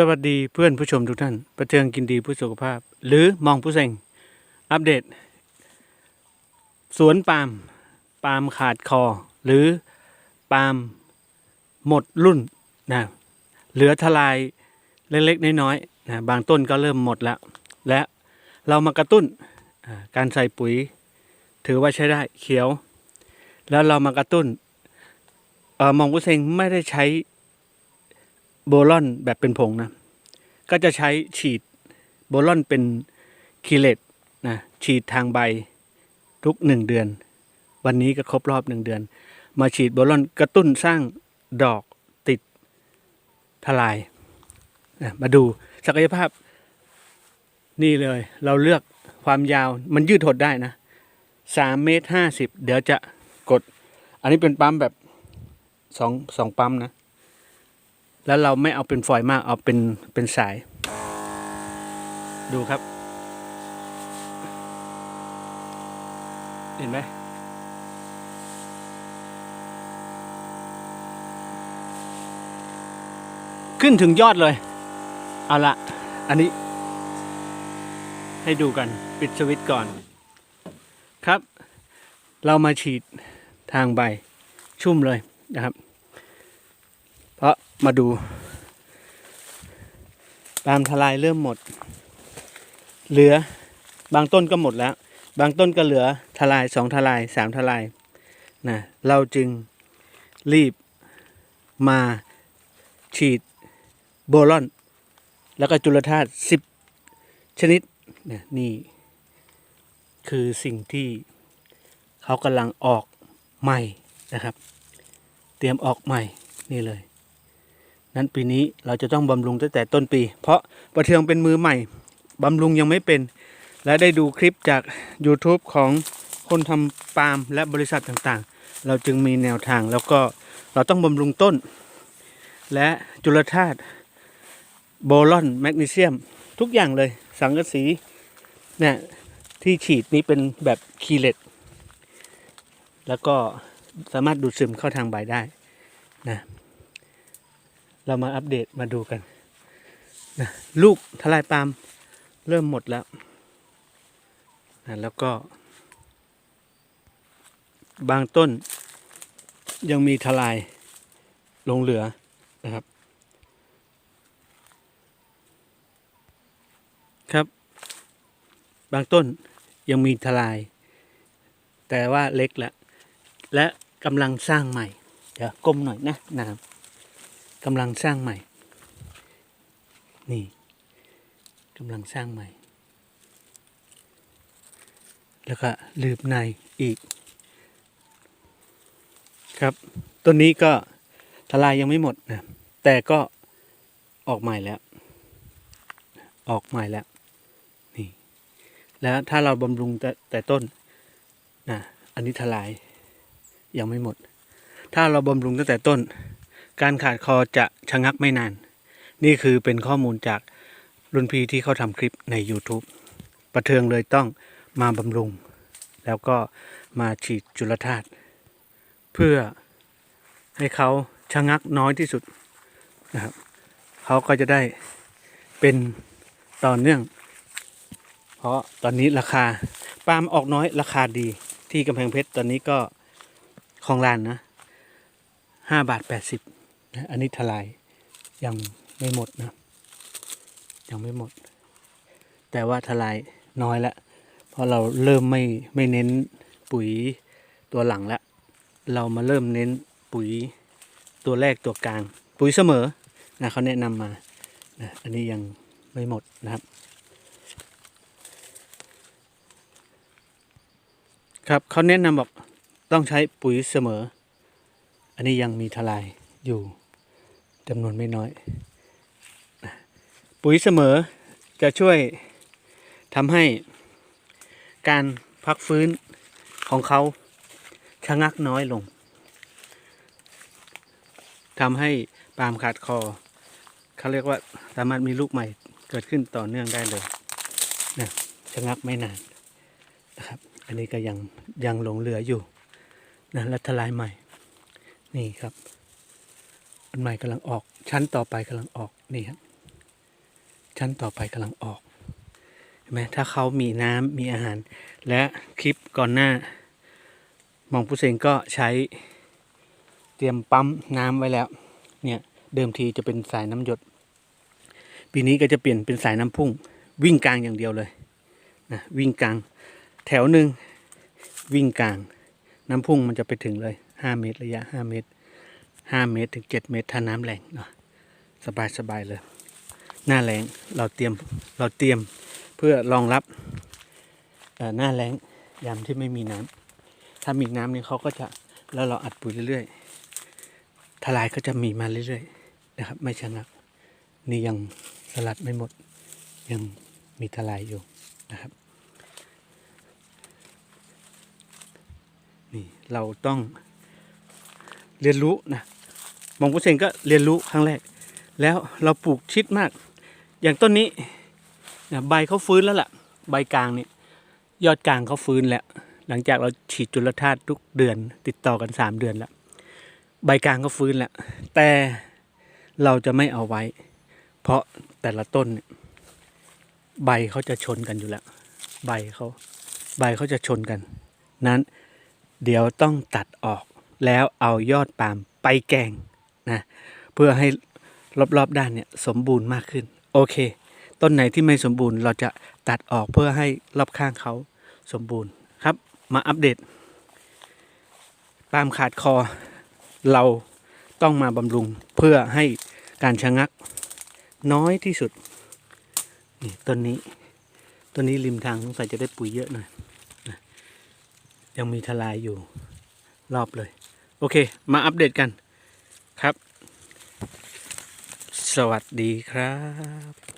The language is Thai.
สวัสดีเพื่อนผู้ชมทุกท่าน ประเทืองกินดีผู้สุขภาพ หรือมองผู้เซ็งอัปเดต สวนปาล์มปาล์มขาดคอ หรือปาล์มหมดรุ่นนะเหลือทลายเล็กๆน้อยๆนะบางต้นก็เริ่มหมดแล้ว และเรามากระตุ้นการใส่ปุ๋ย ถือว่าใช้ได้เขียว แล้วเรามากระตุ้นออมองผู้เซ็งไม่ได้ใช้ โบลอนแบบเป็นผงนะ ก็จะใช้ฉีดโบลอนเป็นคีเลตนะฉีดทางใบทุกหนึ่งเดือน วันนี้ก็ครบรอบหนึ่งเดือน มาฉีดโบลอนกระตุ้นสร้างดอกติดทลายนะมาดูศักยภาพนี่เลย เราเลือกความยาวมันยืดหดได้นะสามเมตรห้าสิบเดี๋ยวจะกด อันนี้เป็นปั๊มแบบสองสองปั๊มนะ แล้วเราไม่เอาเป็นฝอยมากเอาเป็นเป็นสาย ดูครับ เห็นไหมขึ้นถึงยอดเลย เอาละอันนี้ ให้ดูกัน ปิดสวิตช์ก่อน ครับ เรามาฉีดทางใบชุ่มเลยนะครับ มาดูปาล์มทลายเริ่มหมด เหลือบางต้นก็หมดแล้ว บางต้นก็เหลือทลายสองทลายสามทลายนะเราจึงรีบมาฉีดโบลอน แล้วก็จุลธาตุสิบชนิดนะนี่คือสิ่งที่เขากำลังออกใหม่นะครับ เตรียมออกใหม่นี่เลย นั้นปีนี้เราจะต้องบำรุงตั้งแต่ต้นปี เพราะประเทืองเป็นมือใหม่บำรุงยังไม่เป็น และได้ดูคลิปจาก YouTube ของคนทำปาล์มและบริษัทต่างๆ เราจึงมีแนวทางแล้วก็เราต้องบำรุงต้น และจุลธาตุโบลอนแมกนีเซียม ทุกอย่างเลยสังกะสีเนี่ยที่ฉีดนี้เป็นแบบคีเลตแล้วก็สามารถดูดซึมเข้าทางใบได้นะ เรามาอัปเดตมาดูกันนะลูกทลายปาล์มเริ่มหมดแล้วนะแล้วก็ บางต้นยังมีทลายลงเหลือนะครับ ครับ บางต้นยังมีทลาย แต่ว่าเล็กแล้วและกำลังสร้างใหม่ เดี๋ยวก้มหน่อยนะนะครับ กำลังสร้างใหม่ นี่กำลังสร้างใหม่ แล้วก็ลืบในอีก ครับต้นนี้ก็ทลายยังไม่หมดนะแต่ก็ออกใหม่แล้ว ออกใหม่แล้วนี่แล้วถ้าเราบำรุงแต่แต่ต้นนะอันนี้ทลายยังไม่หมด ถ้าเราบำรุงตั้งแต่ต้น การขาดคอจะชะงักไม่นาน นี่คือเป็นข้อมูลจากรุ่นพี่ที่เขาทำคลิปใน YouTube ประเทืองเลยต้องมาบำรุง แล้วก็มาฉีดจุลธาตุเพื่อให้เขาชะงักน้อยที่สุดนะครับเขาก็จะได้เป็นต่อเนื่อง เพราะตอนนี้ราคาปาล์มออกน้อยราคาดีที่กำแพงเพชรตอนนี้ก็คลองลานนะห้าบาทแปดสิบ อันนี้ทลายยังไม่หมดนะ ยังไม่หมด แต่ว่าทลายน้อยล้วเพราะเราเริ่มไม่ไม่เน้นปุ๋ยตัวหลังล้วเรามาเริ่มเน้นปุ๋ยตัวแรกตัวกลาง ปุ๋ยเสมอนะเขาแนะนำมานะอันนี้ยังไม่หมดนะครับ ครับเขาแนะนำบอกต้องใช้ปุ๋ยเสมอ อันนี้ยังมีทลายอยู่ จำนวนไม่น้อย ปุ๋ยเสมอจะช่วยทำให้การพักฟื้นของเขาชะงักน้อยลงทำให้ปาล์มขาดคอ เขาเรียกว่าสามารถมีลูกใหม่เกิดขึ้นต่อเนื่องได้เลยนะชะงักไม่นานนะครับ อันนี้ก็ยังยังหลงเหลืออยู่นะและทลายใหม่ นี่ครับ นใหม่กำลังออก ชั้นต่อไปกำลังออกนี่ครับชั้นต่อไปกำลังออกเห็นไหมถ้าเขามีน้ำมีอาหาร และคลิปก่อนหน้ามองผู้เซงก็ใช้เตรียมปั๊มน้ำไว้แล้ว เนี่ยเดิมทีจะเป็นสายน้ำหยด ปีนี้ก็จะเปลี่ยนเป็นสายน้ำพุ่ง วิ่งกลางอย่างเดียวเลยนะวิ่งกลาง แถวหนึ่งวิ่งกลาง น้ำพุ่งมันจะไปถึงเลยห้าเมตรระยะห้าเมตร ห้าเมตรถึงเจ็ดเมตรถ้าน้ำแรงเนาะสบายสบายเลย หน้าแรงเราเตรียมเราเตรียมเพื่อรองรับหน้าแรงยามที่ไม่มีน้ำถ้ามีน้ำนี่เขาก็จะแล้วเราอัดปุ๋ยเรื่อยๆทลายก็จะมีมาเรื่อยๆนะครับ ไม่ชะงักนี่ยังสลัดไม่หมด ยังมีทลายอยู่นะครับนี่เราต้องเรียนรู้นะ มองผู้เซงก็เรียนรู้ครั้งแรก แล้วเราปลูกชิดมาก อย่างต้นนี้นะใบเขาฟื้นแล้วล่ะ ใบกลางเนี่ยยอดกลางเขาฟื้นแล้ว หลังจากเราฉีดจุลธาตุทุกเดือน ติดต่อกันสามเดือนแล้ว ใบกลางก็ฟื้นแล้ว แต่เราจะไม่เอาไว้ เพราะแต่ละต้นเนี่ยใบเขาจะชนกันอยู่แล้ว ใบเขาใบเขาจะชนกัน นั้นเดี๋ยวต้องตัดออกแล้วเอายอดปาล์มไปแกง นะเพื่อให้รอบๆด้านเนี่ยสมบูรณ์มากขึ้น โอเค ต้นไหนที่ไม่สมบูรณ์เราจะตัดออกเพื่อให้รอบข้างเขาสมบูรณ์ครับ มาอัปเดตปาล์มขาดคอ เราต้องมาบำรุงเพื่อให้การชะงักน้อยที่สุดนี่ต้นนี้ต้นนี้ริมทางสงสัยจะได้ปุ๋ยเยอะหน่อยยังมีทลายอยู่รอบเลย โอเค มาอัปเดตกันครับ สวัสดีครับ